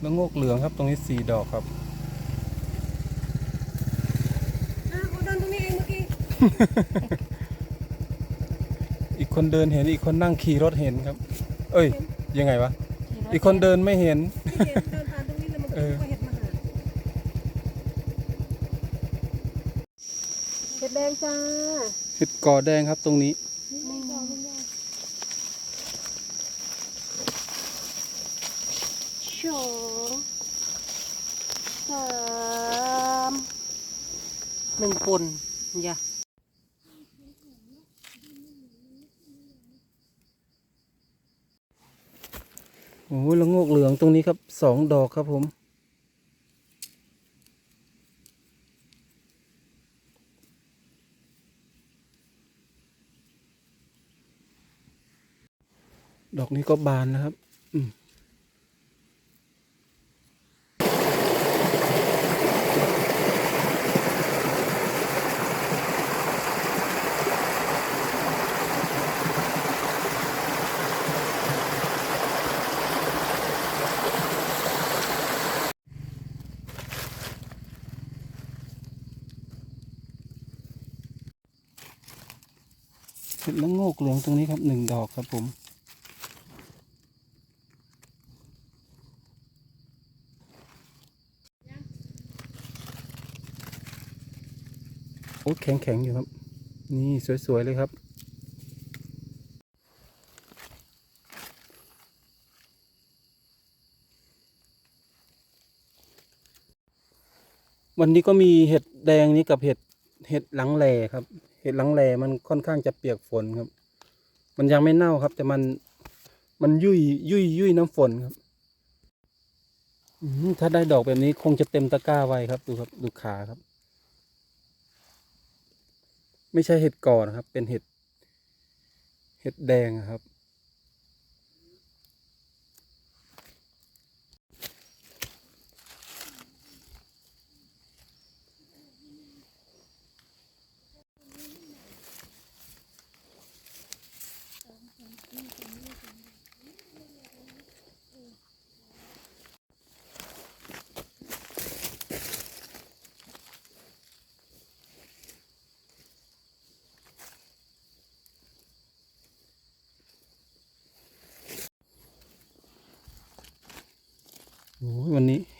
แล้วงกเหลืองครับตรงนี้สี่ดอกครับอ้าวเขาเดินตรงนี้เองเมื่อกี้อีกคนเดินเห็นอีกคนนั่งขี่รถเห็นครับ เอ้ย ยังไงวะ อีกคนเดินไม่เห็นที่เห็นเดินผ่านตรงนี้แล้วมันเออก็เห็นมาหาเห็ดแดงจ้าเห็ดกอแดงครับตรงนี้ นี่ดอกนี่ดอกส องสามหนึ่งปนอย่าโอ้ยล้วงกเหลืองตรงนี้ครับสองดอกครับผมดอกนี้ก็บานนะครับ อืม เห็ดแล้วงกเหลืองตรงนี้ครับหนึ่งดอกครับผมโอ้แข็งแข็งๆอยู่ครับ นี่สวย ๆ เลยครับ วันนี้ก็มีเห็ดแดงนี้กับเห็ดเห็ดหลังแหลครับ ห็ดหลังแหลมันค่อนข้างจะเปียกฝนครับ มันยังไม่เน่าครับ แต่มันมันยุ่ยยุ่ยยุ่ยน้ำฝนครับถ้าได้ดอกแบบนี้คงจะเต็มตะกร้าไว้ครับ ดูครับดูขาครับ ไม่ใช่เห็ดก่อนะครับ เป็นเห็ด เห็ดแดงครับ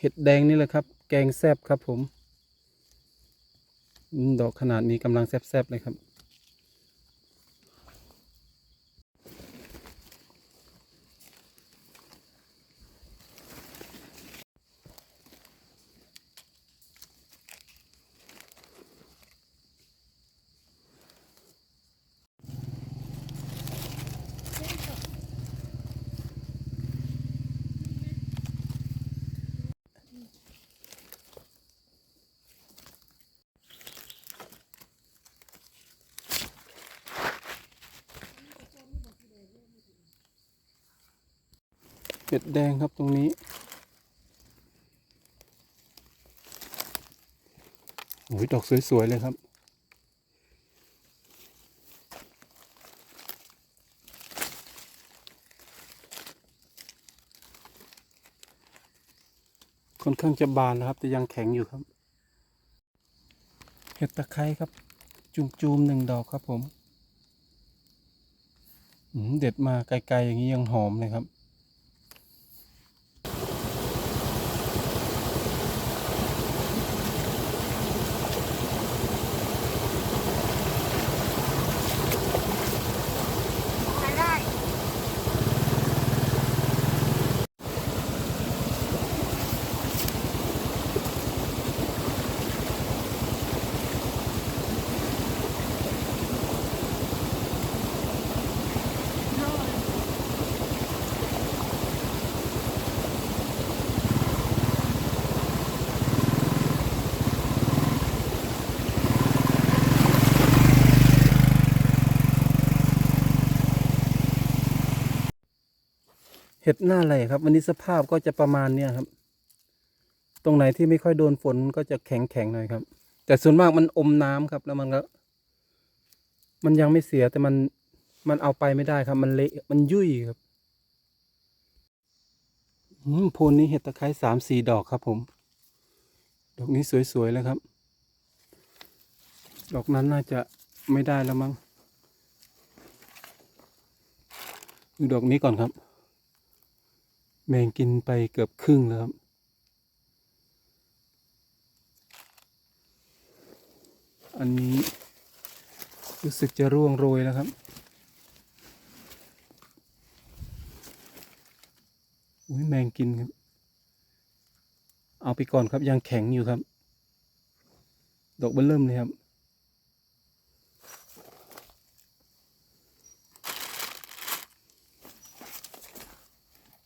ห็ดแดงนี่แหละครับ แกงแซบครับผมอืมดอกขนาดนี้กำลังแซบๆเลยครับ เห็ดแดงครับตรงนี้ โอ้ยดอกสวย ๆ เลยครับ ค่อนข้างจะบานนะครับ แต่ยังแข็งอยู่ครับ เห็ดตะไคร้ครับ จุ่มๆหนึ่งดอกครับผมอืมเด็ดมาไกล ๆ อย่างนี้ยังหอมเลยครับ เห็ดหน้าไหลครับ วันนี้สภาพก็จะประมาณเนี้ยครับ ตรงไหนที่ไม่ค่อยโดนฝนก็จะแข็งแข็งหน่อยครับ แต่ส่วนมากมันอมน้ำครับ แล้วมันก็มันยังไม่เสียแต่มันมันเอาไปไม่ได้ครับ มันเละมันยุ่ยครับโพนนี้เห็ดตะไคร้สามสี่ดอกครับ ผม ดอกนี้สวยๆเลยครับ ดอกนั้นน่าจะไม่ได้แล้วมั้งดูดอกนี้ก่อนครับ แมงกินไปเกือบครึ่งแล้วครับ อันนี้รู้สึกจะร่วงโรยแล้วครับอุ้ยแมงกินครับ เอาไปก่อนครับยังแข็งอยู่ครับ ดอกเบอเริ่มเลยครับ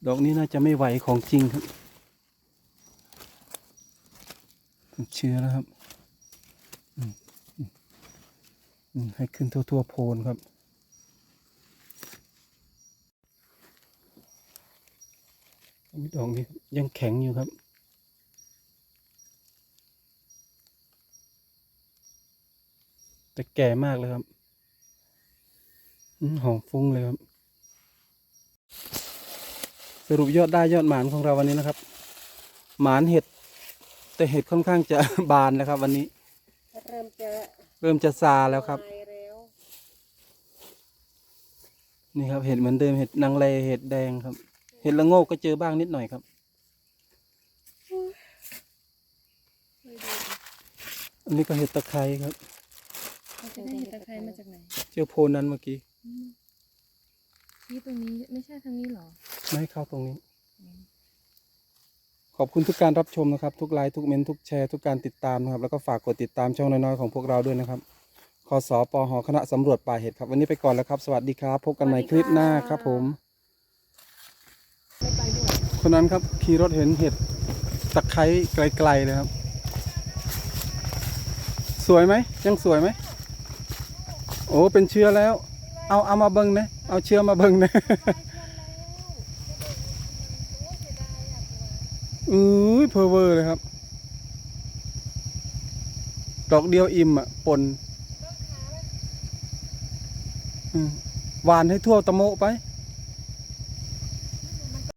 ดอกนี้น่าจะไม่ไหวของจริงครับติดเชื้อแล้วครับให้ขึ้นทั่วๆโพนครับ ดอกนี้ยังแข็งอยู่ครับแต่แก่มากเลยครับหอมฟุ้งเลยครับ รุปยอดได้ยอดหมานของเราวันนี้นะครับ หมานเห็ด แต่เห็ดค่อนข้างจะ บานแล้วครับ วันนี้ เริ่มจะเริ่มจะซาแล้วครับลายแล้วนี่ครับเห็ดเหมือนเดิมเห็ดนางเลเห็ดแดงครับ เห็ดละโงกก็เจอบ้างนิดหน่อยครับ ไม่ดูอันนี้ก็เห็ดตะไคร้ครับเราจะได้เห็ดตะไคร้มาจากไหนเจอโพนนั้นเมื่อกี้ อืม นี่ตรงนี้ไม่ใช่ทางนี้เหรอ ไม่ให้เข้าตรงนี้ ขอบคุณทุกการรับชมนะครับ ทุกไลค์ทุกเมนต์ทุกแชร์ทุกการติดตามนะครับ แล้วก็ฝากกดติดตามช่องน้อยๆของพวกเราด้วยนะครับคอสอปอหอคณะสำรวจป่าเห็ดครับ วันนี้ไปก่อนแล้วครับ สวัสดีครับ พบกันใหม่คลิปหน้าครับผมไม่ไปด้วยคนนั้นครับขี่รถเห็นเห็ดตะไคร้ไกลๆเลยครับ สวยไหมยังสวยไหมโอ้เป็นเชื้อแล้ว เอาเอามาเบิ้งนะเอาเชื้อมาเบิ้งนะอุ้ยเพอเวอร์เลยครับ ดอกเดียวอิ่มอะปนหวานให้ทั่วตะโมไป